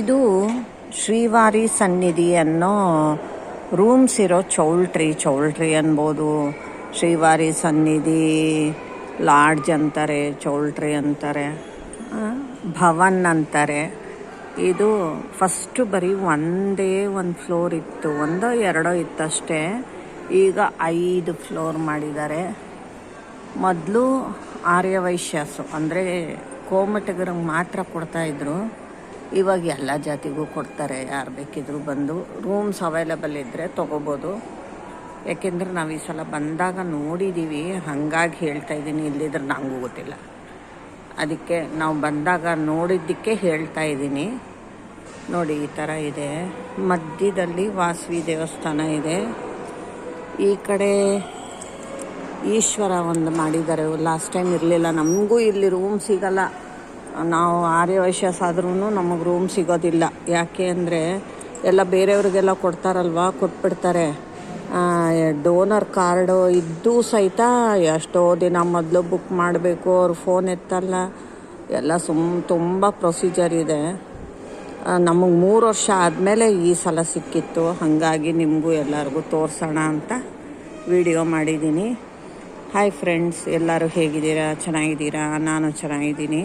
ಇದು ಶ್ರೀವಾರಿ ಸನ್ನಿಧಿ ಅನ್ನೋ ರೂಮ್ಸ್ ಇರೋ ಚೌಲ್ಟ್ರಿ ಚೌಲ್ಟ್ರಿ ಅನ್ಬೋದು. ಶ್ರೀವಾರಿ ಸನ್ನಿಧಿ, ಲಾಡ್ಜ್ ಅಂತಾರೆ, ಚೌಲ್ಟ್ರಿ ಅಂತಾರೆ ಭವನ್ ಅಂತಾರೆ. ಇದು ಫಸ್ಟು ಬರೀ ಒಂದೇ ಒಂದು ಫ್ಲೋರ್ ಇತ್ತು, ಒಂದೋ ಎರಡೋ ಇತ್ತಷ್ಟೇ. ಈಗ ಐದು ಫ್ಲೋರ್ ಮಾಡಿದ್ದಾರೆ. ಮೊದಲು ಆರ್ಯವೈಶ್ಯಾಸು, ಅಂದರೆ ಕೋಮಟಗರಿಗೆ ಮಾತ್ರ ಕೊಡ್ತಾಯಿದ್ರು ಇವಾಗ ಎಲ್ಲ ಜಾತಿಗೂ ಕೊಡ್ತಾರೆ, ಯಾರು ಬೇಕಿದ್ರು ಬಂದು ರೂಮ್ಸ್ ಅವೈಲಬಲ್ ಇದ್ದರೆ ತೊಗೋಬೋದು. ಯಾಕೆಂದ್ರೆ ನಾವು ಈ ಸಲ ಬಂದಾಗ ನೋಡಿದ್ದೀವಿ ಹಾಗಾಗಿ ಹೇಳ್ತಾ ಇದ್ದೀನಿ, ಇಲ್ಲಿದ್ರೆ ನನಗೂ ಗೊತ್ತಿಲ್ಲ. ಅದಕ್ಕೆ ನಾವು ಬಂದಾಗ ನೋಡಿದ್ದಕ್ಕೆ ಹೇಳ್ತಾ ಇದ್ದೀನಿ. ನೋಡಿ, ಈ ಥರ ಇದೆ. ಮಧ್ಯದಲ್ಲಿ ವಾಸವಿ ದೇವಸ್ಥಾನ ಇದೆ. ಈ ಕಡೆ ಈಶ್ವರ ಒಂದು ಮಾಡಿದ್ದಾರೆ. ಲಾಸ್ಟ್ ಟೈಮ್ ಇರಲಿಲ್ಲ, ನಮಗೂ ಇಲ್ಲಿ ರೂಮ್ ಸಿಗಲ್ಲ. ನಾವು ಆರ್ಯವೈಶ್ಯಸ್ ಆದ್ರೂ ನಮಗೆ ರೂಮ್ ಸಿಗೋದಿಲ್ಲ. ಯಾಕೆ ಅಂದರೆ ಎಲ್ಲ ಬೇರೆಯವ್ರಿಗೆಲ್ಲ ಕೊಡ್ತಾರಲ್ವ? ಕೊಟ್ಬಿಡ್ತಾರೆ. ಡೋನರ್ ಕಾರ್ಡು ಇದ್ದು ಸಹಿತ ಎಷ್ಟೋ ದಿನ ಮೊದಲು ಬುಕ್ ಮಾಡಬೇಕು, ಅವ್ರು ಫೋನ್ ಎತ್ತಲ್ಲ. ಎಲ್ಲ ಸುಮ್, ತುಂಬ ಪ್ರೊಸೀಜರ್ ಇದೆ. ನಮಗೆ ಮೂರು ವರ್ಷ ಆದಮೇಲೆ ಈ ಸಲ ಸಿಕ್ಕಿತ್ತು. ಹಾಗಾಗಿ ನಿಮಗೂ ಎಲ್ಲರಿಗೂ ತೋರಿಸೋಣ ಅಂತ ವಿಡಿಯೋ ಮಾಡಿದ್ದೀನಿ. ಹಾಯ್ ಫ್ರೆಂಡ್ಸ್ ಎಲ್ಲರೂ ಹೇಗಿದ್ದೀರಾ? ಚೆನ್ನಾಗಿದ್ದೀರಾ? ನಾನು ಚೆನ್ನಾಗಿದ್ದೀನಿ.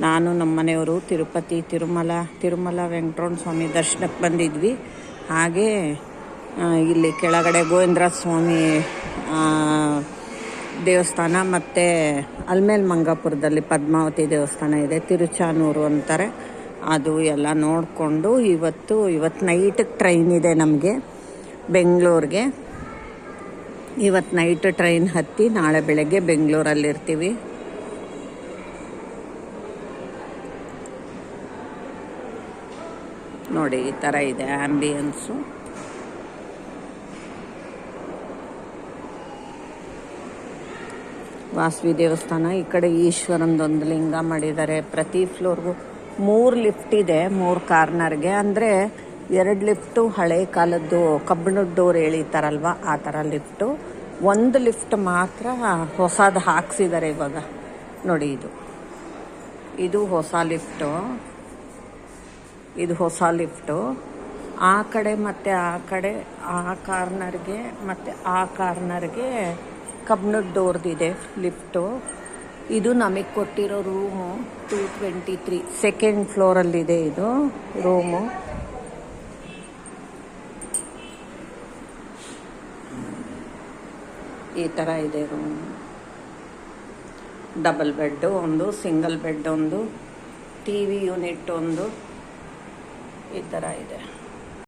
ನಾನು ನಮ್ಮ ಮನೆಯವರು ತಿರುಪತಿ ತಿರುಮಲ ತಿರುಮಲ ವೆಂಕಟರಮಣ ಸ್ವಾಮಿ ದರ್ಶನಕ್ಕೆ ಬಂದಿದ್ವಿ. ಹಾಗೆ ಇಲ್ಲಿ ಕೆಳಗಡೆ ಗೋವಿಂದ್ರ ಸ್ವಾಮಿ ದೇವಸ್ಥಾನ ಮತ್ತು ಅಲ್ಮೇಲ್ ಮಂಗಾಪುರದಲ್ಲಿ ಪದ್ಮಾವತಿ ದೇವಸ್ಥಾನ ಇದೆ, ತಿರುಚಾನೂರು ಅಂತಾರೆ. ಅದು ಎಲ್ಲ ನೋಡಿಕೊಂಡು ಇವತ್ತು ಇವತ್ತು ನೈಟಿಗೆ ಟ್ರೈನ್ ಇದೆ ನಮಗೆ, ಬೆಂಗಳೂರಿಗೆ. ಇವತ್ತು ನೈಟ್ ಟ್ರೈನ್ ಹತ್ತಿ ನಾಳೆ ಬೆಳಗ್ಗೆ ಬೆಂಗಳೂರಲ್ಲಿ ಇರ್ತೀವಿ ನೋಡಿ, ಈ ಥರ ಇದೆ ಆ್ಯಂಬಿಯನ್ಸು ವಾಸವಿ ದೇವಸ್ಥಾನ, ಈ ಕಡೆ ಈಶ್ವರಂದೊಂದು ಲಿಂಗ ಮಾಡಿದ್ದಾರೆ. ಪ್ರತಿ ಫ್ಲೋರ್ಗೂ ಮೂರು ಲಿಫ್ಟ್ ಇದೆ, ಮೂರು ಕಾರ್ನರ್ಗೆ ಅಂದರೆ ಎರಡು ಲಿಫ್ಟು ಹಳೆ ಕಾಲದ್ದು ಕಬ್ಬಿಣದ ಡೋರ್ ಎಳಿತಾರಲ್ವ, ಆ ಥರ ಲಿಫ್ಟು. ಒಂದು ಲಿಫ್ಟ್ ಮಾತ್ರ ಹೊಸದು ಹಾಕ್ಸಿದ್ದಾರೆ ಇವಾಗ. ನೋಡಿ ಇದು. ಇದು ಹೊಸ ಲಿಫ್ಟು. ಇದು ಹೊಸ ಲಿಫ್ಟು. ಆ ಕಡೆ ಮತ್ತು ಆ ಕಡೆ, ಆ ಕಾರ್ನರ್ಗೆ ಮತ್ತು ಆ ಕಾರ್ನರ್ಗೆ ಕಬ್ಬಿಣದ ಡೋರ್ದಿದೆ ಲಿಫ್ಟು. ಇದು ನಮಗೆ ಕೊಟ್ಟಿರೋ room two twenty three. Second ಫ್ಲೋರಲ್ಲಿದೆ ಇದು ರೂಮು. ಈ ಥರ ಇದೆ ರೂಮ್. ಡಬಲ್ ಬೆಡ್ಡು ಒಂದು ಸಿಂಗಲ್ ಬೆಡ್ ಒಂದು ಟಿ ವಿ ಯೂನಿಟ್ ಒಂದು. ಈ ಥರ ಇದೆ.